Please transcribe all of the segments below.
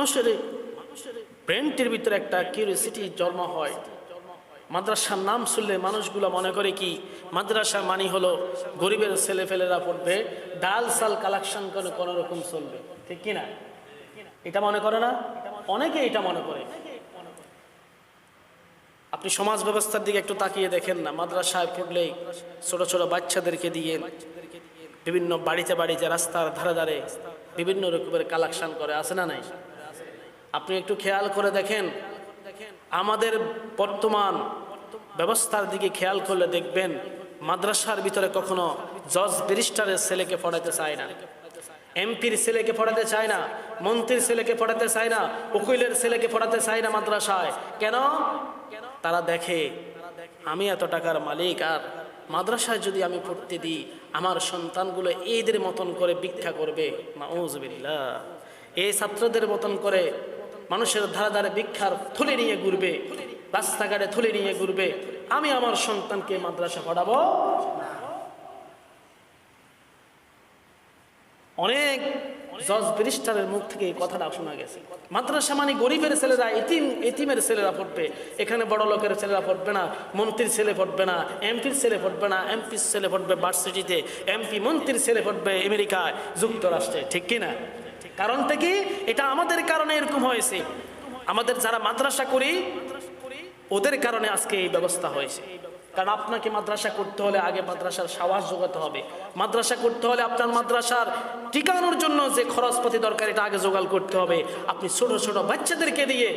মানুষের ব্রেনটির ভিতরে একটা কিউরিয়াসিটি জন্ম হয়। মাদ্রাসার নাম শুনলে মানুষগুলো মনে করে কি, মাদ্রাসা মানি হলো গরিবের ছেলে ফেলেরা পড়বে, ডাল সাল কালেকশন করে কোনো রকম চলবে। ঠিক কিনা এটা মনে করে না? অনেকে এটা মনে করে। আপনি সমাজ ব্যবস্থার দিকে একটু তাকিয়ে দেখেন না, মাদ্রাসায় পড়লেই ছোট ছোট বাচ্চাদেরকে দিয়ে বিভিন্ন বাড়িতে বাড়িতে রাস্তার ধারে ধারে বিভিন্ন রকমের কালেকশন করে, আছে না নাই? আপনি একটু খেয়াল করে দেখেন। আমাদের বর্তমান ব্যবস্থার দিকে খেয়াল করলে দেখবেন, মাদ্রাসার ভিতরে কখনো জজ ব্যারিস্টারের ছেলেকে পড়াতে চায় না। এমপির ছেলেকে পড়াতে চায় না, মন্ত্রীর ছেলেকে পড়াতে চায় না, উকিলের ছেলেকে পড়াতে চায় না মাদ্রাসায়। কেন? তারা দেখে, আমি এত টাকার মালিক আর মাদ্রাসায় যদি আমি পড়তে দিই, আমার সন্তানগুলো এইদের মতন করে ভিক্ষা করবে মাউজবিল্লাহ এই ছাত্রদের মতন করে মানুষের ধারে ধারে ভিক্ষার থলে নিয়ে ঘুরবে, রাস্তাঘাটে থলে নিয়ে ঘুরবে, আমি আমার সন্তানকে মাদ্রাসা পড়াবো? অনেক জজ ব্যারিস্টারের মুখ থেকে এই কথাটা শোনা গেছে। মাদ্রাসা মানে গরিবের ছেলেরা, এতিম, এতিমের ছেলেরা পড়বে। এখানে বড় লোকের ছেলেরা পড়বে না, মন্ত্রীর ছেলে পড়বে না, এমপির ছেলে পড়বে না, এমপির ছেলে পড়বে ভার্সিটিতে, এমপি মন্ত্রীর ছেলে পড়বে আমেরিকায়, যুক্তরাষ্ট্রে, ঠিক কি না কারণটা কি? এটা আমাদের কারণে এরকম হয়েছে। আমাদের যারা মাদ্রাসা করি, ওদের কারণে আজকে এই ব্যবস্থা হয়েছে। কারণ আপনাকে মাদ্রাসা করতে হলে আগে মাদ্রাসার সাহস যোগাতে হবে। মাদ্রাসা করতে হলে আপনার মাদ্রাসার টিকানোর জন্য যে খরচপাতি দরকার, এটা আগে জোগাড় করতে হবে। আপনি ছোট ছোট বাচ্চাদেরকে দিয়ে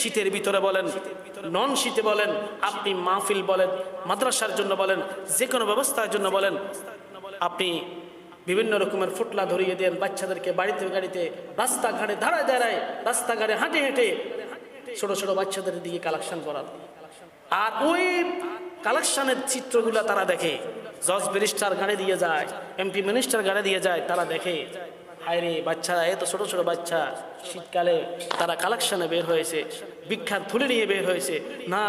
শীতের ভিতরে বলেন, নন শীতে বলেন, আপনি মাহফিল বলেন, মাদ্রাসার জন্য বলেন যে কোনো ব্যবস্থার জন্য বলেন, আপনি বিভিন্ন রকমের ফুটলা ধরিয়ে দেন বাচ্চাদেরকে বাড়িতে গাড়িতে, রাস্তাঘাটে দাঁড়ায় দাঁড়ায়, রাস্তাঘাটে হাঁটে হেঁটে ছোট ছোট বাচ্চাদের দিকে কালেকশন করান। আর ওই কালেকশনের চিত্রগুলো তারা দেখে। জজ ব্যারিস্টার গাড়ি দিয়ে যায় এমপি মিনিস্টার গাড়ি দিয়ে যায়, তারা দেখে। হায় রে বাচ্চারা এত ছোট ছোট বাচ্চা। শীতকালে তারা কালেকশনে বের হয়েছে বিখ্যাত থুলে নিয়ে বের হয়েছে। না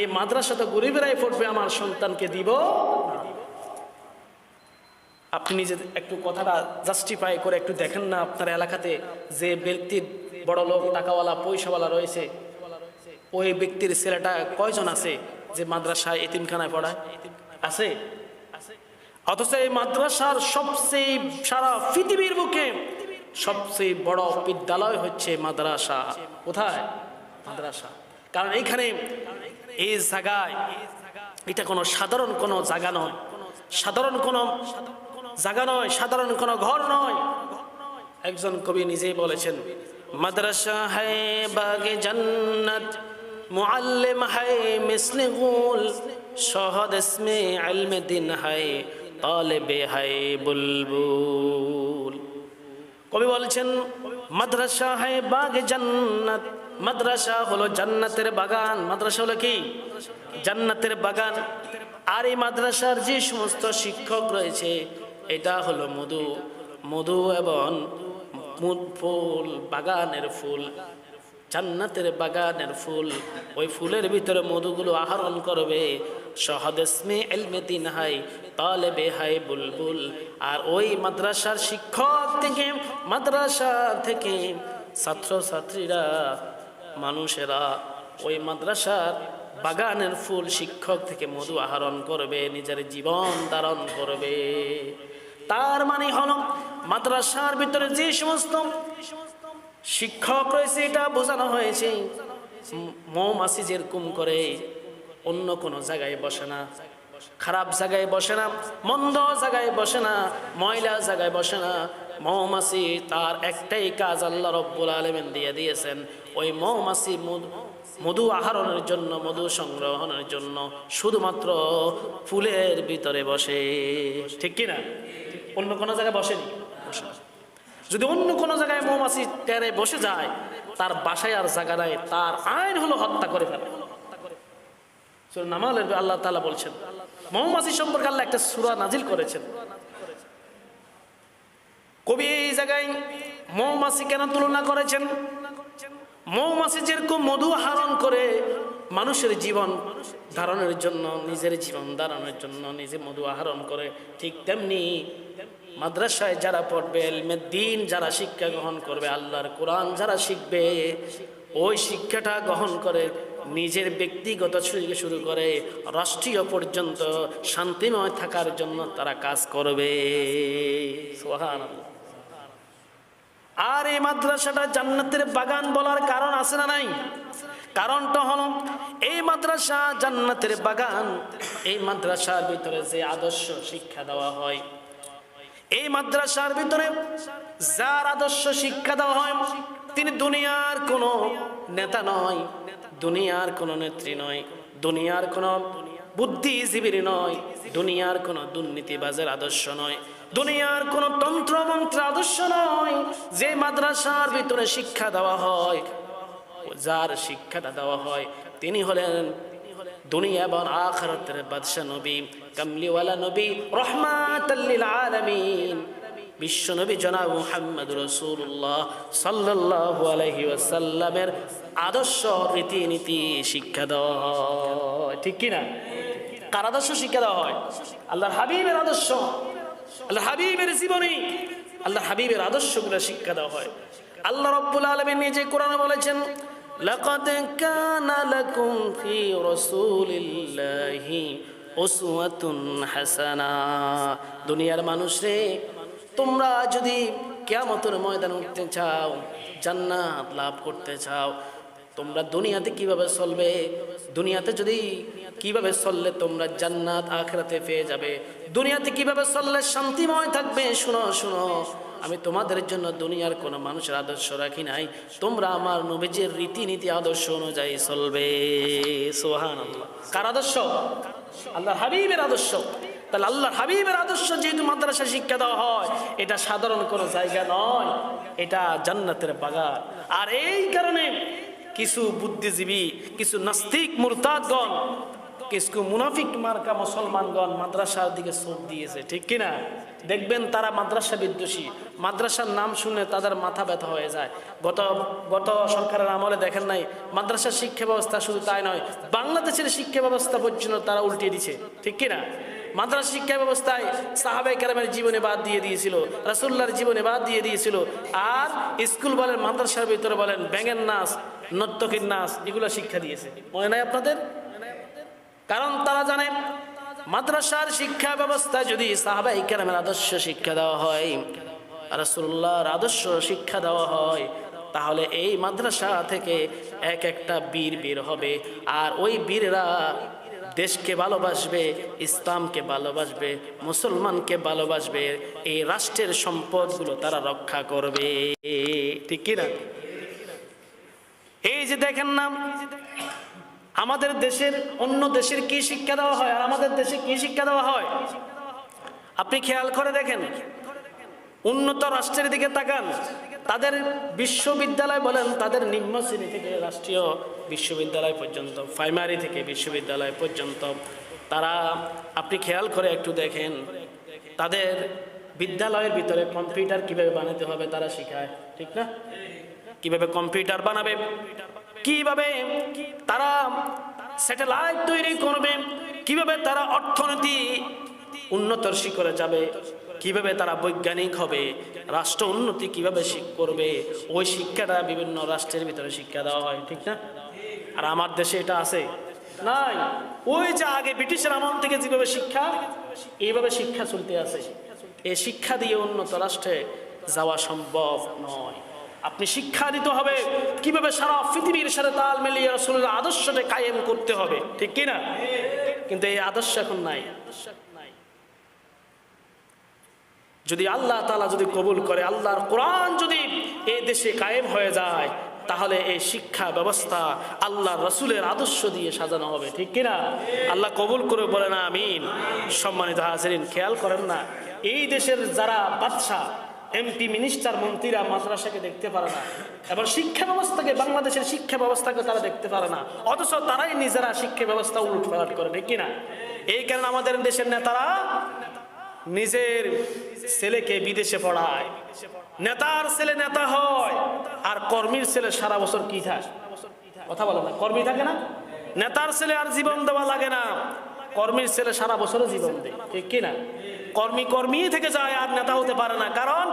এই মাদ্রাসা তো গরিবেরাই পড়বে, আমার সন্তানকে দিব আপনি নিজে একটু কথাটা জাস্টিফাই করে একটু দেখেন না আপনার এলাকাতে যে ব্যক্তির বড় লোক, টাকাওয়ালা, পয়সাওয়ালা রয়েছে, ওই ব্যক্তির ছেলেটা কয়জন আছে যে মাদ্রাসায় এতিমখানায় পড়ায়? আছে? অথচ এই মাদ্রাসার সবচেয়ে সারা পৃথিবীর বুকে সবচেয়ে বড় বিদ্যালয় হচ্ছে মাদ্রাসা। কোথায়? মাদ্রাসা। কারণ এইখানে এই জায়গায় এটা কোনো সাধারণ কোনো জায়গা নয়। সাধারণ কোনো জায়গা নয়, সাধারণ কোনো ঘর নয়। একজন কবি নিজেই বলেছেন, মাদ্রাসা হ্যায় বাগে জান্নাত, মুআল্লিম হ্যায় মিসলে গুল শহদ ইসমে ইলমে দিন হায় তালেবে হায় বুলবুল। কবি বলছেন, মাদ্রাসা হায় বাগে জান্নাত, মাদ্রাসা হলো জান্নাতের বাগান। মাদ্রাসা হলো কি? জান্নাতের বাগান। আর এই মাদ্রাসার যে সমস্ত শিক্ষক রয়েছে এটা হলো মধু। মধু এবং ফুল, বাগানের ফুল, জান্নাতের বাগানের ফুল। ওই ফুলের ভিতরে মধুগুলো আহরণ করবে। সহদেশমে এলমে দিন হাই, তালেবে হাই বুলবুল। আর ওই মাদ্রাসার শিক্ষক থেকে মাদ্রাসা থেকে ছাত্রছাত্রীরা, মানুষেরা ওই মাদ্রাসার বাগানের ফুল শিক্ষক থেকে মধু আহরণ করবে, নিজের জীবন ধারণ করবে। তার মানে হলো, মাদ্রাসার ভিতরে যে সমস্ত শিক্ষক রয়েছে, এটা বোঝানো হয়েছে, মৌমাছি যেরকম করে অন্য কোনো জায়গায় বসে না, খারাপ জায়গায় বসে না, মন্দ জায়গায় বসে না, ময়লা জায়গায় বসে না, মৌমাছি তার একটাই কাজ আল্লাহ রব্বুল আলমেন দিয়ে দিয়েছেন। ওই মৌমাছি মধু- আহরণের জন্য, মধু সংগ্রহণের জন্য শুধুমাত্র ফুলের ভিতরে বসে। ঠিক কি না অন্য কোনো জায়গায় বসেনি। যদি অন্য কোনো জায়গায় মৌমাছি টেরে বসে যায়, তার বাসায় আর জায়গা নাই, তার আইন হলো হত্যা করে ফেলে। নামালের আল্লাহ তাআলা বলছেন, মৌমাছি সম্পর্কে আল্লাহ একটা সূরা নাজিল করেছেন। কবি এই জায়গায় মৌমাছি কেন তুলনা করেছেন? মৌমাছি যেরকম মধু আহরণ করে মানুষের জীবন ধারণের জন্য, নিজের জীবন ধারণের জন্য, নিজে মধু আহরণ করে ঠিক তেমনি মাদ্রাসায় যারা পড়বে এলমের দিন যারা শিক্ষা গ্রহণ করবে, আল্লাহর কোরআন যারা শিখবে, ওই শিক্ষাটা গ্রহণ করে নিজের ব্যক্তিগত থেকে শুরু করে রাষ্ট্রীয় পর্যন্ত শান্তিময় থাকার জন্য তারা কাজ করবে। আর এই মাদ্রাসাটা জান্নাতের বাগান বলার কারণ আছে না নাই কারণটা হলো, এই মাদ্রাসা জান্নাতের বাগান, এই মাদ্রাসার ভিতরে যে আদর্শ শিক্ষা দেওয়া হয়, এই মাদ্রাসার ভিতরে যার আদর্শ শিক্ষা দেওয়া হয়, তিনি দুনিয়ার কোনো নেতা নয়, দুনিয়ার কোনো নেত্রী নয়, দুনিয়ার কোনো বুদ্ধিজীবীর নয়, দুনিয়ার কোনো দুর্নীতিবাজের আদর্শ নয়, দুনিয়ার কোনো তন্ত্র মন্ত্র আদর্শ নয়, যে মাদ্রাসার ভিতরে শিক্ষা দেওয়া হয় যার শিক্ষাটা দেওয়া হয়, তিনি হলেন দুনিয়া এবং আখরাতের বাদশা নবী। কামলিওয়ালা নবী রহমাতাল্লিল আলামিন। বিশ্ব নবী জনাব মুহাম্মদ রসুল্লাহ সাল্লাল্লাহু আলাইহি ওয়াসাল্লামের আদর্শ রীতিনীতি শিক্ষা দেওয়া হয়। ঠিক কি না? কার আদর্শ শিক্ষা দেওয়া হয়? আল্লাহর হাবিবের আদর্শ। আল্লাহ হাবিবের জীবনী। আল্লাহ হাবিবের আদর্শগুলো শিক্ষা দেওয়া হয়। আল্লাহ রব্বুল আলমিন নিজে কোরআনে বলেছেন لقد كان لكم في رسول الله أسوة حسنة দুনিয়ার মানুষ রে তোমরা যদি কেয়ামতের ময়দান উঠতে চাও জান্নাত লাভ করতে চাও তোমরা দুনিয়াতে কিভাবে চলবে দুনিয়াতে যদি কিভাবে চললে তোমরা জান্নাত আখরাতে পেয়ে যাবে দুনিয়াতে কিভাবে চললে শান্তিময় থাকবে শুনো শুনো আমি তোমাদের জন্য দুনিয়ার কোনো মানুষের আদর্শ রাখি নাই। তোমরা আমার নবীজের রীতিনীতি, আদর্শ অনুযায়ী চলবে। সোহান আল্লাহ কার আদর্শ? আল্লাহর হাবিবের আদর্শ। তাহলে আল্লাহর হাবিবের আদর্শ যেহেতু মাদ্রাসা শিক্ষা দেওয়া হয়, এটা সাধারণ কোনো জায়গা নয়। এটা জান্নাতের বাগান। আর এই কারণে কিছু বুদ্ধিজীবী, কিছু নাস্তিক, মুরতাদগণ কিছু মুনাফিক মার্কা মুসলমানগণ মাদ্রাসার দিকে চোখ দিয়েছে, ঠিক কিনা? দেখবেন তারা মাদ্রাসা বিদ্বেষী, মাদ্রাসার নাম শুনে তাদের মাথা ব্যথা হয়ে যায়। গত গত সরকারের আমলে দেখেন নাই, মাদ্রাসার শিক্ষা ব্যবস্থা শুধু তাই নয়, বাংলাদেশের শিক্ষা ব্যবস্থা পর্যন্ত তারা উল্টিয়ে দিচ্ছে ঠিক কিনা? মাদ্রাসা শিক্ষা ব্যবস্থায় সাহাবে কেরামের জীবনে বাদ দিয়ে দিয়েছিল রাসুল্লাহর জীবনে বাদ দিয়ে দিয়েছিল, আর স্কুল বলেন মাদ্রাসার ভিতরে বলেন ব্যাঙের নাচ, নর্তকীর নাচ, এগুলো শিক্ষা দিয়েছে। মনে নাই আপনাদের? কারণ তারা জানে মাদ্রাসার শিক্ষা ব্যবস্থা যদি সাহাবাই কেরামের আদর্শ শিক্ষা দেওয়া হয় রাসুল্লাহর আদর্শ শিক্ষা দেওয়া হয়, তাহলে এই মাদ্রাসা থেকে এক একটা বীর বীর হবে। আর ওই বীররা দেশকে ভালোবাসবে, ইসলামকে ভালোবাসবে, মুসলমানকে ভালোবাসবে, এই রাষ্ট্রের সম্পদগুলো তারা রক্ষা করবে। ঠিক কিনা? এই যে দেখেন নাম আমাদের দেশের অন্য দেশের কি শিক্ষা দেওয়া হয় আর আমাদের দেশে কি শিক্ষা দেওয়া হয়? আপনি খেয়াল করে দেখেন, উন্নত রাষ্ট্রের দিকে তাকান, তাদের বিশ্ববিদ্যালয় বলেন, তাদের নিম্ন শ্রেণি থেকে রাষ্ট্রীয় বিশ্ববিদ্যালয় পর্যন্ত প্রাইমারি থেকে বিশ্ববিদ্যালয় পর্যন্ত, তারা, আপনি খেয়াল করে একটু দেখেন, তাদের বিদ্যালয়ের ভিতরে কম্পিউটার কীভাবে বানাতে হবে তারা শেখায়, ঠিক না? কীভাবে কম্পিউটার বানাবে? কীভাবে তারা স্যাটেলাইট তৈরি করবে? কীভাবে তারা অর্থনীতি উন্নতর শিখরে যাবে? কীভাবে তারা বৈজ্ঞানিক হবে? রাষ্ট্র উন্নতি কীভাবে করবে? ওই শিক্ষাটা বিভিন্ন রাষ্ট্রের ভিতরে শিক্ষা দেওয়া হয়, ঠিক না? আর আমার দেশে এটা আছে। নাই, ওই যে আগে ব্রিটিশের আমল থেকে যেভাবে শিক্ষা, এইভাবে শিক্ষা চলতে আছে। এই শিক্ষা দিয়ে উন্নত রাষ্ট্রে যাওয়া সম্ভব নয়। আপনি শিক্ষা দিতে হবে। কীভাবে সারা পৃথিবীর সাথে তাল মিলিয়ে রসুলের আদর্শটা কায়েম করতে হবে? ঠিক কিনা? কিন্তু এই আদর্শ এখন নাই। যদি আল্লাহ তালা যদি কবুল করে, আল্লাহর কোরআন যদি এই দেশে কায়েম হয়ে যায়, তাহলে এই শিক্ষা ব্যবস্থা আল্লাহ রসুলের আদর্শ দিয়ে সাজানো হবে। ঠিক কিনা? আল্লাহ কবুল করে বলে না আমিন। সম্মানিত হাজারিন, খেয়াল করেন না, এই দেশের যারা বাদশাহ এমপি মিনিস্টার মন্ত্রীরা মাদ্রাসাকে দেখতে পারে না। এবার শিক্ষা ব্যবস্থাকে, বাংলাদেশের শিক্ষা ব্যবস্থাকে তারা দেখতে পারে না। অথচ তারাই নিজেরা শিক্ষা ব্যবস্থা উলট পালট করে, ঠিক কিনা? এই কারণে আমাদের দেশের নেতারা নিজের ছেলেকে বিদেশে পড়ায়। নেতার ছেলে নেতা হয়, আর কর্মীর ছেলে সারা বছর কি থাকে? কথা বলে না, কর্মী থাকে না? নেতার ছেলে আর জীবন দেওয়া লাগে না। কর্মীর ছেলে সারা বছরও জীবন দেয়, ঠিক কি না কর্মী কর্মী থেকে যায় আর নেতা হতে পারে না। কারণ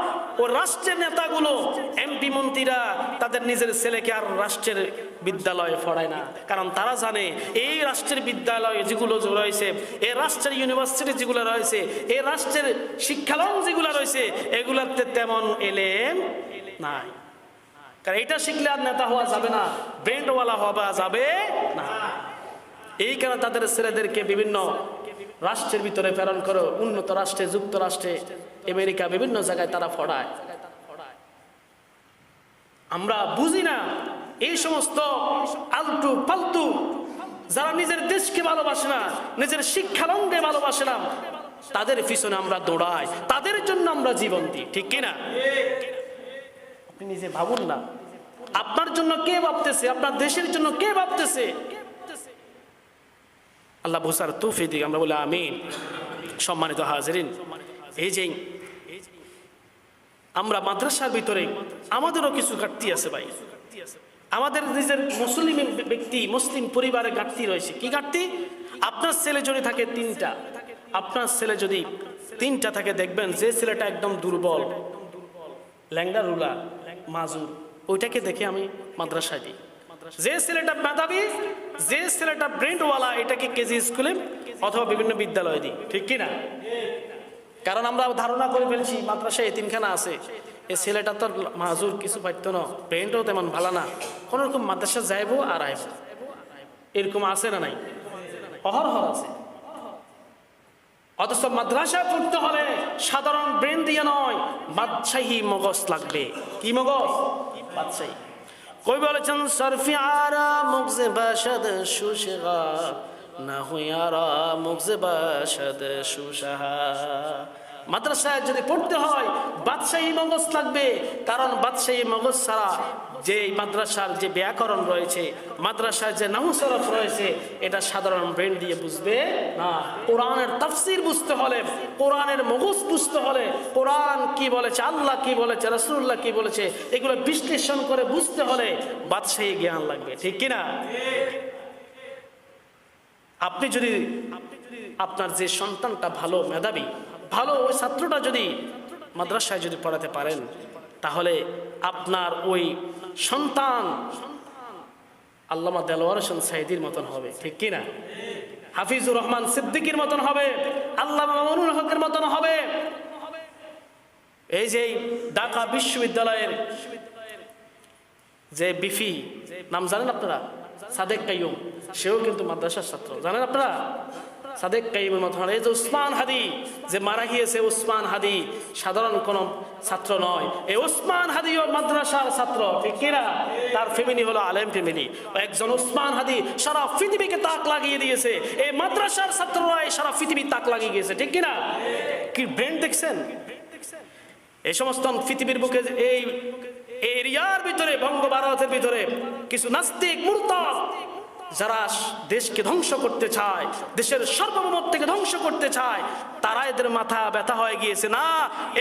ও রাষ্ট্রের নেতাগুলো এমপি মন্ত্রীরা তাদের নিজের ছেলেকে আর রাষ্ট্রের বিদ্যালয়ে পড়ায় না। কারণ তারা জানে, এই রাষ্ট্রের বিদ্যালয় যেগুলো রয়েছে, এই রাষ্ট্রের ইউনিভার্সিটি যেগুলো রয়েছে, এই রাষ্ট্রের শিক্ষালয় যেগুলো রয়েছে, এগুলোতে তেমন এলেম নাই। কারণ এটা শিখলে আর নেতা হওয়া যাবে না ব্রেন্ডওয়ালা হওয়া যাবে না। এই কারণে তাদের ছেলেদেরকে বিভিন্ন রাষ্ট্রের ভিতরে প্রেরণ করো, উন্নত রাষ্ট্রে যুক্তরাষ্ট্রে আমেরিকা বিভিন্ন জায়গায় তারা পড়ায় আমরা বুঝি না, এই সমস্ত আলটু পাল্টু যারা নিজের দেশকে ভালোবাসে না, নিজের শিক্ষালঙ্গে ভালোবাসে না, তাদের পিছনে আমরা দৌড়াই, তাদের জন্য আমরা জীবন দিই, ঠিক কিনা? আপনি নিজে ভাবুন না। আপনার জন্য কে ভাবতেছে? আপনার দেশের জন্য কে ভাবতেছে? আল্লাহ বুসার তুফি দিক, আমরা বলি আমিন। সম্মানিত হাজরিন, এই যে আমরা মাদ্রাসার ভিতরে আমাদেরও কিছু ঘাটতি আছে ভাই। আমাদের নিজের মুসলিম ব্যক্তি, মুসলিম পরিবারে ঘাটতি রয়েছে। কি ঘাটতি? আপনার ছেলে যদি থাকে তিনটা, আপনার ছেলে যদি তিনটা থাকে, দেখবেন যে ছেলেটা একদম দুর্বল। ল্যাংডা রুলা, মাজুর, ওইটাকে দেখে আমি মাদ্রাসায় দিই। যে ছেলেটা মেধাবী, যে ছেলেটা ব্রেন্ডওয়ালা এটাকে কেজি স্কুলে অথবা বিভিন্ন বিদ্যালয়ে দিই, ঠিক কি না? কারণ আমরা ধারণা করে ফেলছি, মাদ্রাসায় এতিমখানা আছে। এই ছেলেটা তো মাজুর কিছু পাইতো না ব্রেন্ডও তেমন ভালো না। কোন রকম মাদ্রাসা যাইবো আর আইব। এরকম আছে না নাই? অহরহ আছে। অথচ মাদ্রাসায় পড়তে হলে সাধারণ ব্রেন দিয়ে নয়, বাদশাহী মগজ লাগবে। কি মগজ? বাদশাহী। কই বলেছেন সরফি আরা মুগজে বাসাদ সুশেগা না হুইয়ারা মুগজে বাসাদ সুসাহা মাদ্রাসায় যদি পড়তে হয়, বাদশাহী মগজ লাগবে। কারণ বাদশাহী মগজ ছাড়া যে মাদ্রাসার যে ব্যাকরণ রয়েছে, মাদ্রাসার যে নামসরফ রয়েছে, এটা সাধারণ ব্রেন দিয়ে বুঝবে না। কোরআনের তাফসির বুঝতে হলে, কোরআনের মগজ বুঝতে হলে, কোরআন কি বলেছে, আল্লাহ কি বলেছে রসুল্লাহ কি বলেছে, এগুলো বিশ্লেষণ করে বুঝতে হলে বাদশাহী জ্ঞান লাগবে। ঠিক কিনা? আপনি যদি আপনার যে সন্তানটা ভালো মেধাবী ভালো ওই ছাত্রটা যদি মাদ্রাসায় যদি পড়াতে পারেন, তাহলে আপনার ওই সন্তান আল্লামা দেলোয়ার হোসেন সাইদির মতন হবে, ঠিক কিনা হাফিজুর রহমান সিদ্দিকির মতন হবে আল্লাহ মামুনুল হকের মতন হবে। এই যে ঢাকা বিশ্ববিদ্যালয়ের যে বিফি, নাম জানেন আপনারা? সাদেক কাইয়ুম, সেও কিন্তু মাদ্রাসার ছাত্র, জানেন আপনারা? সাদেক কাইমের মতো এই যে উসমান হাদি যে মারা গিয়েছে, উসমান হাদি সাধারণ কোন ছাত্র নয়। এই উসমান হাদিও মাদ্রাসার ছাত্র কিনা? তার ফ্যামিলি হলো আলেম ফ্যামিলি একজন উসমান হাদি সারা পৃথিবীকে তাক লাগিয়ে দিয়েছে। এই মাদ্রাসার ছাত্ররাই সারা পৃথিবী তাক লাগিয়ে গিয়েছে, ঠিক কিনা? কি ব্রেন দেখছেন? এই সমস্ত পৃথিবীর বুকে এই এরিয়ার ভিতরে বঙ্গ ভারতের ভিতরে কিছু নাস্তিক মূর্তক যারা দেশকে ধ্বংস করতে চায়, দেশের সার্বভৌমত্বকে ধ্বংস করতে চায় তারা এদের মাথা ব্যথা হয়ে গিয়েছে। না,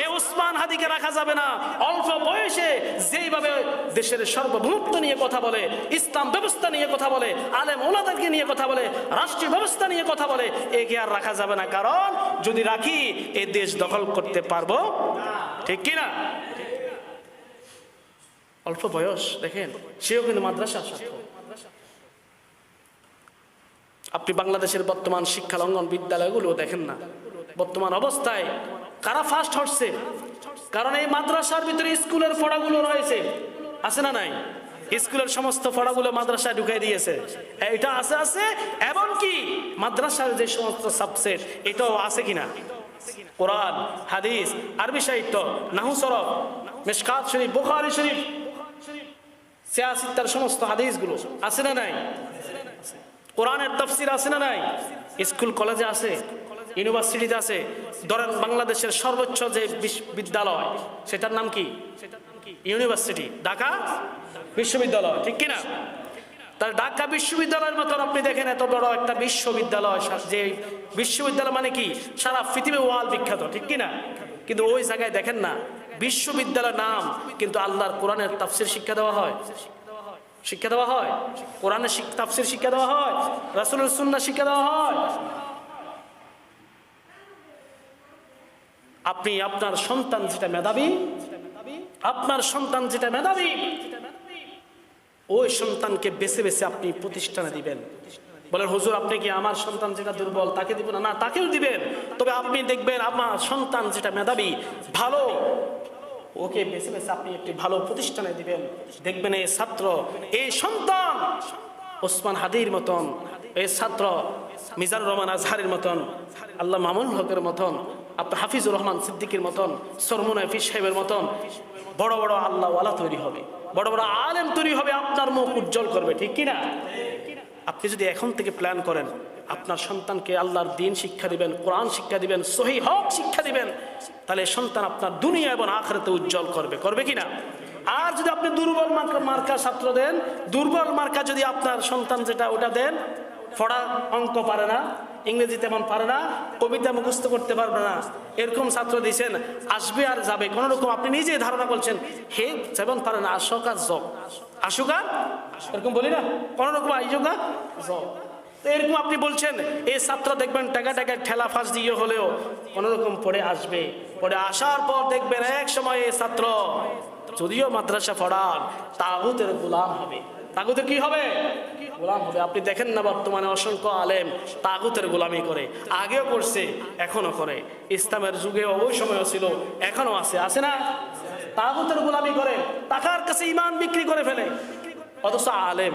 এ ওসমান হাদিকে রাখা যাবে না। অল্প বয়সে যেইভাবে দেশের সার্বভৌমত্ব নিয়ে কথা বলে, ইসলাম ব্যবস্থা নিয়ে কথা বলে, আলেম ওলাদাকে নিয়ে কথা বলে, রাষ্ট্রীয় ব্যবস্থা নিয়ে কথা বলে, একে আর রাখা যাবে না। কারণ যদি রাখি, এ দেশ দখল করতে পারব। ঠিক কিনা অল্প বয়স, দেখেন, সেও কিন্তু মাদ্রাসা আপনি বাংলাদেশের বর্তমান শিক্ষা লঙ্ঘন বিদ্যালয়গুলো দেখেন না। বর্তমান অবস্থায় কারা ফার্স্ট হচ্ছে? কারণ এই মাদ্রাসার ভিতরে স্কুলের পড়াগুলো রয়েছে। আছে না নাই? স্কুলের সমস্ত পড়াগুলো মাদ্রাসায় ঢুকাই দিয়েছে। এটা আছে আছে এবং কি মাদ্রাসার যে সমস্ত সাবসেট এটাও আছে কিনা? কোরআন, হাদিস, আরবি সাহিত্য, নাহু সরফ, মেশকাত শরীফ, বুখারি শরীফ সিয়াসিত্তার সমস্ত হাদিসগুলো আছে না নাই? কোরআনের তফসির আছে না নাই? স্কুল, কলেজে আছে? ইউনিভার্সিটিতে আছে? ধরেন বাংলাদেশের সর্বোচ্চ যে বিদ্যালয়, সেটার নাম কি? ইউনিভার্সিটি। ঢাকা বিশ্ববিদ্যালয়, ঠিক কিনা? তার ঢাকা বিশ্ববিদ্যালয়ের মতন আপনি দেখেন এত বড় একটা বিশ্ববিদ্যালয় যে বিশ্ববিদ্যালয় মানে কি? সারা পৃথিবী ওয়াল বিখ্যাত, ঠিক কিনা? কিন্তু ওই জায়গায় দেখেন না বিশ্ববিদ্যালয় নাম কিন্তু আল্লাহর কোরআনের তাফসির শিক্ষা দেওয়া হয়। শিক্ষা দেওয়া হয় কোরআনের শিক- তাফসির শিক্ষা দেওয়া হয়, রাসুলের সুন্না শিক্ষা দেওয়া হয়। আপনি আপনার সন্তান যেটা মেধাবী, আপনার সন্তান যেটা মেধাবী, ওই সন্তানকে বেছে বেছে আপনি প্রতিষ্ঠানে দিবেন। বলেন, হুজুর, আপনি কি আমার সন্তান যেটা দুর্বল তাকে দিব না? না, তাকেও দিবেন। তবে আপনি দেখবেন, আমার সন্তান যেটা মেধাবী, ভালো ওকে বেছে বেছে আপনি একটি ভালো প্রতিষ্ঠানে দিবেন। দেখবেন এই ছাত্র, এই সন্তান, ওসমান হাদির মতন, এই ছাত্র, মিজানুর রহমান আজহারের মতন, আল্লাহ মামুন হকের মতন আপনার হাফিজুর রহমান সিদ্দিকের মতন, সরমুন হাফিজ সাহেবের মতন বড় বড় আল্লাহওয়ালা তৈরি হবে। বড় বড় আলেম তৈরি হবে, আপনার মুখ উজ্জ্বল করবে, ঠিক কিনা আপনি যদি এখন থেকে প্ল্যান করেন, আপনার সন্তানকে আল্লাহর দিন শিক্ষা দিবেন, কোরআন শিক্ষা দিবেন, সহি হক শিক্ষা দিবেন তাহলে সন্তান আপনার দুনিয়া এবং আখরাতে উজ্জ্বল করবে। করবে কিনা আর যদি আপনি দুর্বল মার্কা ছাত্র দেন, দুর্বল মার্কা যদি আপনার সন্তান যেটা, ওটা দেন পড়া অঙ্ক পারে না, ইংরেজি তেমন পারে না, কবিতা মুখস্থ করতে পারবে না, এরকম ছাত্র দিয়েছেন, আসবে আর যাবে। কোনো রকম আপনি নিজে ধারণা করছেন, হে, যেমন পারে না আর জব। আর? এরকম বলি না? কোনো রকম আইজোক জব। তো এরকম আপনি বলছেন, এই ছাত্র দেখবেন টাকা টাকা ঠেলা ফাঁস দিয়ে হলেও কোনো রকম পড়ে আসবে। পরে আসার পর দেখবেন এক সময় এই ছাত্র, যদিও মাদ্রাসা পড়ান তাগুতের গোলাম হবে। তাগুতের কি হবে? গোলাম হবে। আপনি দেখেন না বর্তমানে অসংখ্য আলেম তাগুতের গোলামি করে। আগেও করছে এখনও করে। ইসলামের যুগে ওই সময়ও ছিল এখনও আছে। আছে না? তাগুতের গোলামি করে, টাকার কাছে ইমান বিক্রি করে ফেলে। অথচ আলেম,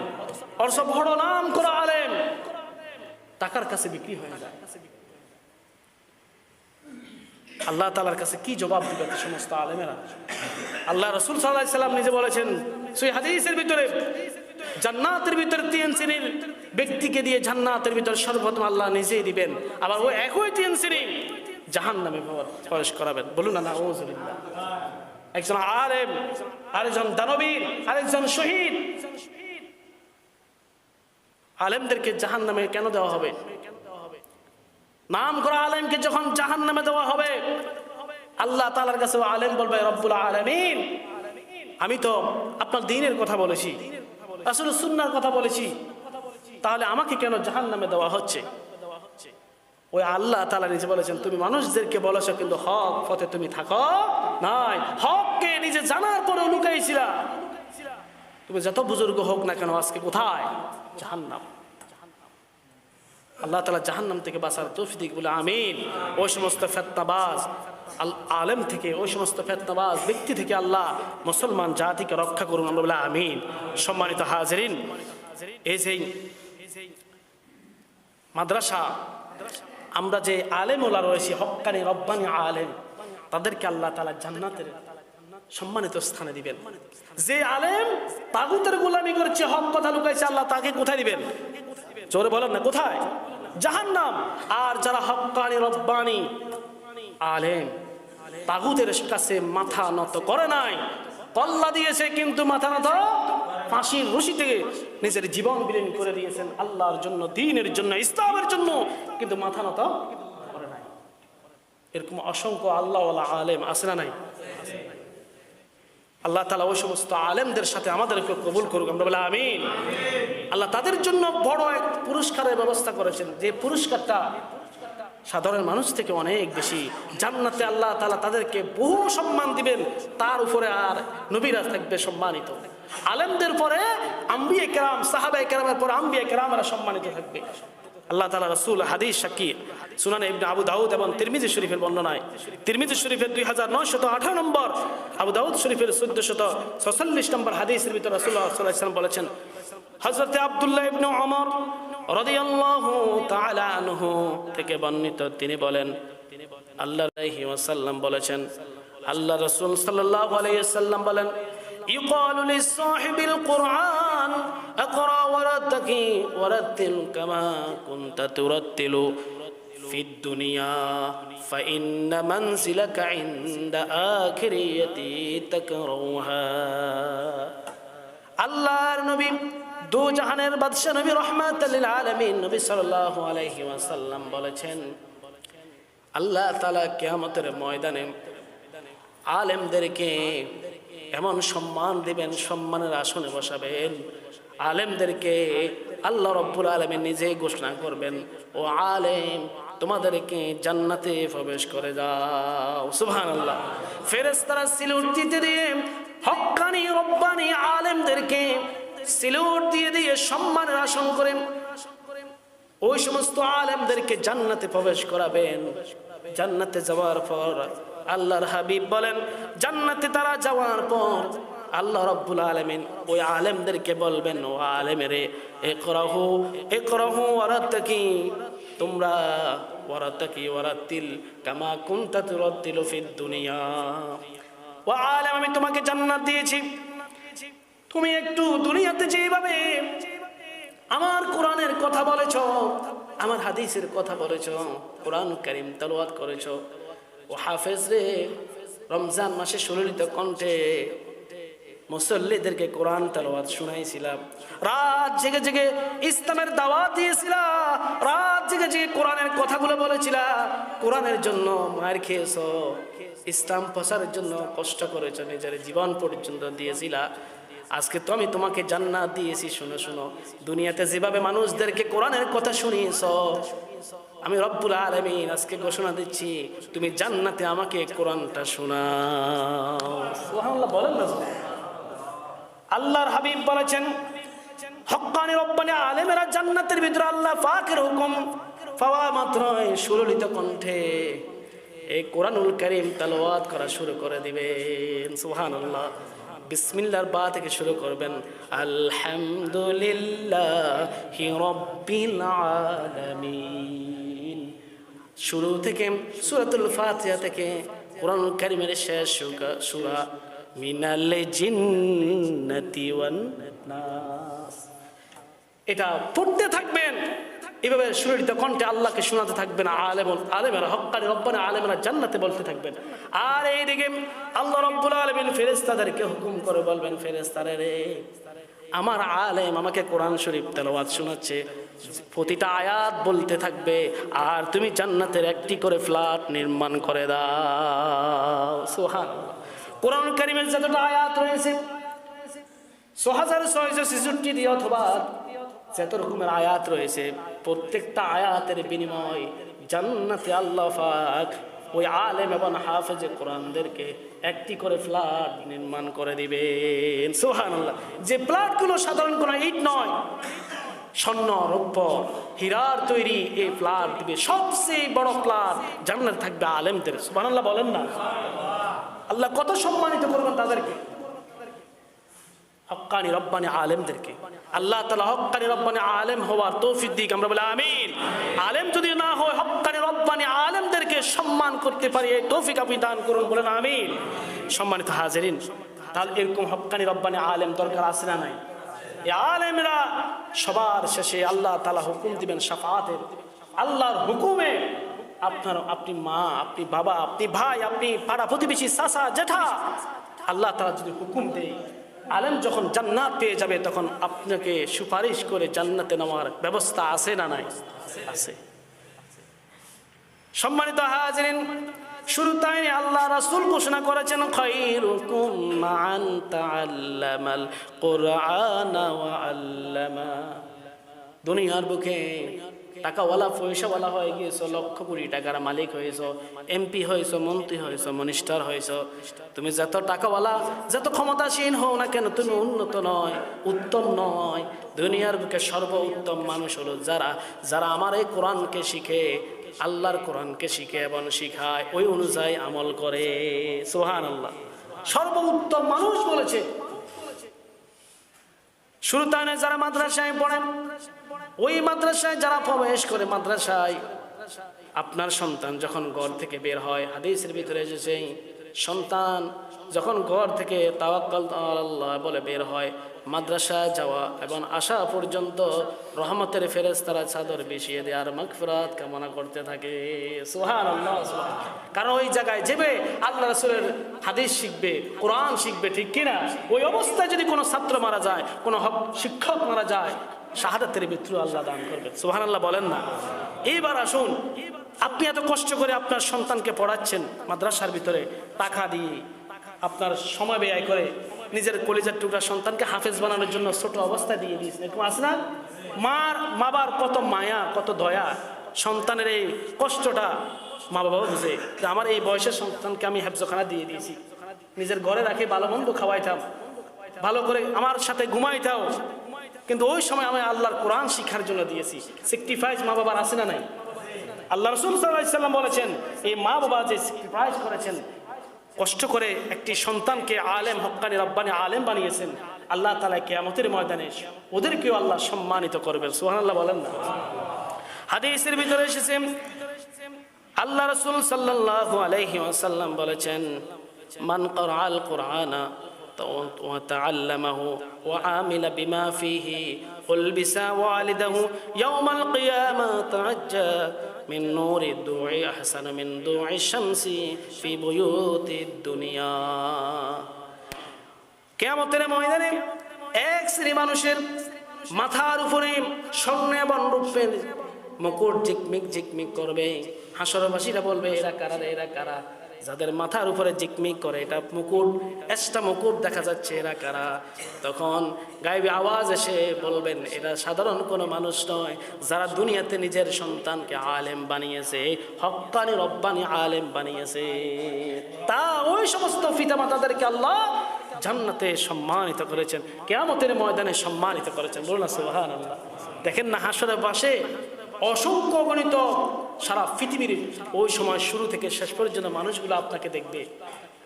অথচ বড় নাম করা আলেম টাকার কাছে বিক্রি হয়ে যায়। আল্লাহ তালার কাছে কি জবাব দিবে সমস্ত আলেমেরা? আল্লাহ রসুল সাল্লাহ সাল্লাম নিজে বলেছেন, সেই হাদিসের ভিতরে জান্নাতের ভিতরে তিন শ্রেণির ব্যক্তিকে দিয়ে জান্নাতের ভিতরে সর্বপ্রথম আল্লাহ নিজেই দিবেন, আবার ওই একই তিন শ্রেণি জাহান নামে প্রবেশ করাবেন। বলুন না একজন আলেম, আরেকজন দানবীর, আরেকজন শহীদ। আলেমদেরকে জাহান নামে কেন দেওয়া হবে? নাম করা আলেমকে যখন জাহান নামে দেওয়া হবে, আল্লাহ তালার কাছে আলেম বলবে রব্বুল আলমিন, আমি তো আপনার দিনের কথা বলেছি আসলে সুন্নার কথা বলেছি, তাহলে আমাকে কেন জাহান নামে দেওয়া হচ্ছে? ওই আল্লাহ তালা নিজে বলেছেন, তুমি মানুষদেরকে বলেছ, কিন্তু হক পথে তুমি থাকো নাই। হককে নিজে জানার পরেও লুকাইছিলা। তুমি যত বুজুর্গ হোক না কেন, আজকে কোথায়? জাহান্নাম। আল্লাহ তালা জাহান্নাম থেকে বাঁচার তৌফিক বলে আমিন। ওই সমস্ত ফেতনাবাজ, আল আলেম থেকে, ওই সমস্ত ফেতনাবাজ ব্যক্তি থেকে আল্লাহ মুসলমান জাতিকে রক্ষা করুন আমরা বলে আমিন। সম্মানিত হাজরিন, এই যে মাদ্রাসা, আমরা যে আলেম ওলা রয়েছি হক্কানি রব্বানি আলেম, তাদেরকে আল্লাহ তালা জান্নাতের সম্মানিত স্থানে দিবেন। যে আলেম তাগুতের গোলামি করছে, হক কথা লুকাইছে, আল্লাহ তাকে কোথায় দিবেন? জোরে বলেন না, কোথায়? জাহান্নাম। আর যারা হক্কানি রব্বানি, আলেম তাগুদের কাছে মাথা নত করে নাই কল্লা দিয়েছে, কিন্তু মাথা নত ফাঁসির রশিতে নিজের জীবন বিলীন করে দিয়েছেন আল্লাহর জন্য, দিনের জন্য, ইসলামের জন্য, কিন্তু মাথা নত করে নাই। এরকম অসংখ্য আল্লাহ আলেম আছে না নাই? আল্লাহ তালা ওই সমস্ত আলেমদের সাথে আমাদেরকে কবুল করুক। আমরা বলে, আমিন। আল্লাহ তাদের জন্য বড় এক পুরস্কারের ব্যবস্থা করেছেন। যে পুরস্কারটা সাধারণ মানুষ থেকে অনেক বেশি। জান্নাতে আল্লাহ তালা তাদেরকে বহু সম্মান দিবেন, তার উপরে আর নবীরা থাকবে সম্মানিত। আলেমদের পরে আম্বিয়া কেরাম সাহাবাই কেরামের পরে আম্বিয়া কেরামরা সম্মানিত থাকবে। আল্লাহ তালা রসুল, হাদিস শাকির, সুনান ইবনে আবু দাউদ এবং তিরমিজি শরীফের বর্ণনায়। তিরমিজি শরীফের দুই হাজার নয়শত আঠারো নম্বর, আবু দাউদ শরীফের চোদ্দশত ছচল্লিশ নম্বর হাদিসের ভিতরে রসুল্লাহ সাল্লাহ ইসলাম বলেছেন হজরত আবদুল্লাহ ইবনে অমর রাদিয়াল্লাহু তাআলা থেকে বর্ণিত, তিনি বলেন, আল্লাহ আলাইহি ওয়াসাল্লাম বলেছেন, আল্লাহ রাসূল সাল্লাল্লাহু আলাইহি বলেন يقال لصاحب القرآن اقرأ ورتقي ورتل كما كنت ترتل في الدنيا فإن منزلك عند آخريتي تكرهها আল্লাহর নবী দু জাহানের বাদশাহ নবী রহমাতুল্লিল আলামিন নবী সাল্লাল্লাহু আলাইহি ওয়াসাল্লাম বলেছেন আল্লাহ তাআলা কিয়ামতের ময়দানে আলেমদেরকে এমন সম্মান দিবেন, সম্মানের আসনে বসাবেন। আলেমদেরকে আল্লাহ রব্বুল আলমের নিজেই ঘোষণা করবেন, ও আলেম, তোমাদেরকে জান্নাতে প্রবেশ করে যাও সুবহান আল্লাহ ফেরেস্তারা সিলুট দিতে দিয়ে হক্কানি রব্বানি আলেমদেরকে সিলুট দিয়ে দিয়ে সম্মানের আসন করেন ওই সমস্ত আলেমদেরকে জান্নাতে প্রবেশ করাবেন। জান্নাতে যাওয়ার পর আল্লাহর হাবিব বলেন, জান্নাতে তারা যাওয়ার পর আল্লাহ রব্বুল আলমিন ওই আলেমদেরকে বলবেন, ও করহু ওরাত্তাকি তোমরা কামা দুনিয়া। ও আলেম, আমি তোমাকে জান্নাত দিয়েছি। তুমি একটু দুনিয়াতে যেভাবে আমার কোরআনের কথা বলেছ, আমার হাদিসের কথা বলেছ, কোরআন করিম তালওয়াত করেছ ও হাফেজ রে, রমজান মাসে সুললিত কণ্ঠে মুসল্লিদেরকে কোরআন তালওয়াত শুনাইছিলাম। রাত জেগে জেগে ইসলামের দাওয়াত দিয়েছিলা, রাত জেগে জেগে কোরআনের কথাগুলো বলেছিলা। কোরআনের জন্য মায়ের খেয়েছ, ইসলাম প্রসারের জন্য কষ্ট করেছ, নিজের জীবন পর্যন্ত দিয়েছিলা। আজকে তো আমি তোমাকে জান্নাত দিয়েছি, শুনো শুনো। দুনিয়াতে যেভাবে মানুষদেরকে কোরআনের কথা শুনিয়েছ আমি রব্বুল আলমিন আজকে ঘোষণা দিচ্ছি, তুমি জান্নাতে আমাকে কোরআনটা শোনাও। বলেন না আল্লাহর হাবিব বলেছেন হক্কানি রব্বানি আলেমেরা জান্নাতের ভিতরে আল্লাহ পাকের হুকুম পাওয়া মাত্রই সুললিত কণ্ঠে এই কোরআনুল করিম তালাওয়াত করা শুরু করে দিবেন। সুবহানাল্লাহ বিসমিল্লার বা থেকে শুরু করবেন। আলহামদুলিল্লাহ রব্বিল আলামিন। শুরু থেকে, সূরাতুল ফাতিহা থেকে কোরআন কারিমের শেষ সুরা- মিনাল জিন্নাতি ওয়ান এটা পড়তে থাকবেন। এভাবে সুরিত কণ্ঠে আল্লাহকে শোনাতে থাকবেন আলেম আলেমেরা হক্কানি, রব্বানা আলেমেরা জান্নাতে বলতে থাকবেন। আর এইদিকে আল্লাহ রব্বুল আলমিন ফেরেস্তাদেরকে হুকুম করে বলবেন ফেরেস্তারে রে, আমার আলেম আমাকে কোরআন শরীফ তেলাওয়াত শোনাচ্ছে প্রতিটা আয়াত বলতে থাকবে, আর তুমি জান্নাতের একটি করে ফ্ল্যাট নির্মাণ করে দাও। সোহান কোরআন কারিমের যতটা আয়াত রয়েছে ছ হাজার ছয়শো ছেষট্টি অথবা যত রকমের আয়াত রয়েছে, প্রত্যেকটা আয়াতের বিনিময় জান্নাতে আল্লাহ পাক ওই আলেম এবং হাফেজে কোরআনদেরকে একটি করে ফ্ল্যাট নির্মাণ করে দিবেন। সোহান আল্লাহ যে ফ্ল্যাটগুলো সাধারণ কোনো ইট নয় স্বর্ণ রৌপ্য হীরার তৈরি এই ফ্ল্যাট দিবে সবচেয়ে বড় ফ্ল্যাট জান্নাত থাকবে আলেমদের। আল্লাহ বলেন না? আল্লাহ কত সম্মানিত করবেন তাদেরকে? হক্কানি রব্বানি আলেমদেরকে। আল্লাহ তালা হক্কানি রব্বানি আলেম হওয়ার তৌফিক দিক, আমরা বলি আমিন। আলেম যদি না হয় হক্কানি রব্বানি আলেমদেরকে সম্মান করতে পারি, এই তৌফিক আপনি দান করুন, বলেন আমিন। সম্মানিত হাজারিন, তাহলে এরকম হক্কানি রব্বানি আলেম দরকার আছে না নাই? আলেমরা সবার শেষে আল্লাহ তালা হুকুম দিবেন সাফাতের আল্লাহর হুকুমে আপনার আপনি মা, আপনি বাবা, আপনি ভাই, আপনি পাড়া প্রতিবেশী, চাচা, জেঠা, আল্লাহ তালা যদি হুকুম দেয়, আলেম যখন জান্নাত পেয়ে যাবে, তখন আপনাকে সুপারিশ করে জান্নাতে নেওয়ার ব্যবস্থা আছে না নাই? আছে। সম্মানিত হাজরিন শুরু তাই আল্লাহ রাসূল ঘোষণা করেছেন আল্লামা। দুনিয়ার বুকে টাকাওয়ালা, পয়সাওয়ালা হয়ে গিয়েছো, লক্ষ কোটি টাকার মালিক হয়েছ, এমপি হয়েছ, মন্ত্রী হয়েছ, মিনিস্টার হয়েছ। তুমি যত টাকাওয়ালা, যত ক্ষমতাসীন হও না কেন, তুমি উন্নত নয়, উত্তম নয়। দুনিয়ার বুকে সর্ব উত্তম মানুষ হলো যারা যারা আমার এই কোরআনকে শিখে আল্লাহর কোরআনকে শিখে এবং শিখায়, ওই অনুযায়ী আমল করে। সোহান আল্লাহ সর্বোত্তম মানুষ বলেছে। সুলতানে যারা মাদ্রাসায় পড়েন ওই মাদ্রাসায় যারা প্রবেশ করে মাদ্রাসায়, আপনার সন্তান যখন ঘর থেকে বের হয়, হাদিসের ভিতরে এসেছে সন্তান যখন ঘর থেকে তাওয়াক্কাল আল্লাহ বলে বের হয়, মাদ্রাসায় যাওয়া এবং আসা পর্যন্ত রহমতের ফেরেজ তারা চাদর বিছিয়ে দেয় আর মাগফিরাত কামনা করতে থাকে। সুহান আল্লাহ কারণ ওই জায়গায় যেবে, আল্লাহ রসুলের হাদিস শিখবে, কোরআন শিখবে, ঠিক কিনা? ওই অবস্থায় যদি কোনো ছাত্র মারা যায়, কোনো শিক্ষক মারা যায়, শাহাদাতের মৃত্যু আল্লাহ দান করবে। সুহান আল্লাহ বলেন না। এইবার আসুন। আপনি এত কষ্ট করে আপনার সন্তানকে পড়াচ্ছেন মাদ্রাসার ভিতরে, টাকা দিয়ে। আপনার সময় ব্যয় করে নিজের কলেজের টুকরা সন্তানকে হাফেজ বানানোর জন্য ছোট অবস্থায় দিয়ে দিয়েছেন। এরকম আছে না? মার মাবার কত মায়া, কত দয়া। সন্তানের এই কষ্টটা মা বাবাও বুঝে যে আমার এই বয়সের সন্তানকে আমি হেফজখানা দিয়ে দিয়েছি। নিজের ঘরে রাখে, ভালো মন্দ খাওয়াইতাম। ভালো করে আমার সাথে ঘুমাইতাও কিন্তু ওই সময় আমি আল্লাহর কোরআন শিক্ষার জন্য দিয়েছি। সিক্সটিফাইভ মা বাবার আছে না নাই? আল্লাহ রসুল সাল্লাম বলেছেন, এই মা বাবা যে স্যাক্রিফাইস করেছেন, কষ্ট করে একটি সন্তানকে আলেম হক্কানি রব্বানি আলেম বানিয়েছেন, আল্লাহ তালা কেয়ামতের ময়দানে ওদেরকেও আল্লাহ সম্মানিত করবেন সুহান আল্লাহ বলেন না। হাদিসের ভিতরে এসেছে, আল্লাহ রসুল সাল্লাল্লাহু আলাইহি ওয়াসাল্লাম বলেছেন, মান করাল কোরআনা وتعلمه وعامل بما فيه ألبس والده يوم القيامة تعجى من نور الدوع أحسن من دوع الشمس في بيوت الدنيا কেমতের ময়দানে এক শ্রী মানুষের মাথার উপরে স্বর্ণ এবং রূপের মুকুট ঝিকমিক ঝিকমিক করবে হাসরবাসীরা বলবে এরা কারা রে, এরা কারা যাদের মাথার উপরে জিকমিক করে, এটা মুকুট এক্সট্রা মুকুট দেখা যাচ্ছে এরা কারা? তখন গাইবে আওয়াজ এসে বলবেন এরা সাধারণ কোনো মানুষ নয়, যারা দুনিয়াতে নিজের সন্তানকে আলেম বানিয়েছে, হক্কানি রব্বানি আলেম বানিয়েছে। তা ওই সমস্ত পিতামাতাদেরকে আল্লাহ জান্নাতে সম্মানিত করেছেন, কেয়ামতের ময়দানে সম্মানিত করেছেন। বলুন না সুবাহান আল্লাহ দেখেন না, হাসরের পাশে অসংখ্য গণিত সারা পৃথিবীর ওই সময় শুরু থেকে শেষ পর্যন্ত মানুষগুলো আপনাকে দেখবে।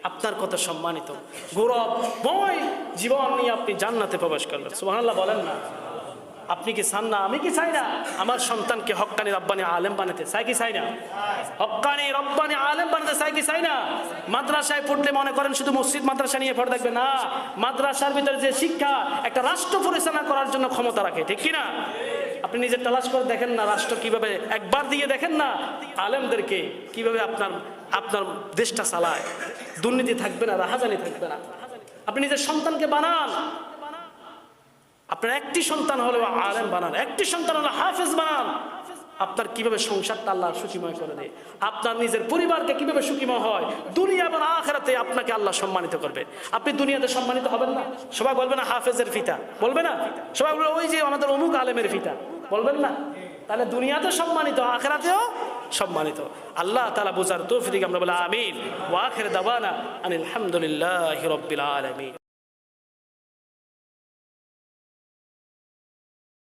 আপনার কত সম্মানিত। গৌরবময় জীবন নিয়ে আপনি জান্নাতে প্রবেশ করবেন সুবহানাল্লাহ বলেন না। আপনি কি চান না? আমি কি চাই না? আমার সন্তানকে হক্কানি রব্বানি আলেম বানাতে চাই কি চাই না? হক্কানি রব্বানি আলেম বানাতে চাই কি চাই না? মাদ্রাসায় পড়লে মনে করেন শুধু মসজিদ, মাদ্রাসা নিয়ে পড়ে দেখবে না। মাদ্রাসার ভিতরে যে শিক্ষা, একটা রাষ্ট্র পরিচালনা করার জন্য ক্ষমতা রাখে, ঠিক কি না আপনি নিজে তালাশ করে দেখেন না রাষ্ট্র কীভাবে একবার দিয়ে দেখেন না, আলেমদেরকে কীভাবে আপনার আপনার দেশটা চালায়। দুর্নীতি থাকবে না, রাহাজানি থাকবে না। আপনি নিজের সন্তানকে বানান। আপনার একটি সন্তান হলে আলেম বানান, একটি সন্তান হলে হাফেজ বানান। আপনার কীভাবে সংসারটা আল্লাহ সুখীময় করে দেয়? আপনার নিজের পরিবারকে কীভাবে সুখীময় হয়? দুনিয়া এবং আখেরাতে আপনাকে আল্লাহ সম্মানিত করবে। আপনি দুনিয়াতে সম্মানিত হবেন না? সবাই বলবে না হাফেজের ফিতা। বলবে না? সবাই বলবে, ওই যে আমাদের অমুক আলেমের ফিতা। বলবেন না? তাহলে দুনিয়াতে সম্মানিত, আখেরাতেও সম্মানিত। আল্লাহ তালা বুঝার তৌফিক আমরা বলে আমিন। ওয়াখের দাবানা আনিল আলহামদুলিল্লাহ রব্বিল আলমিন।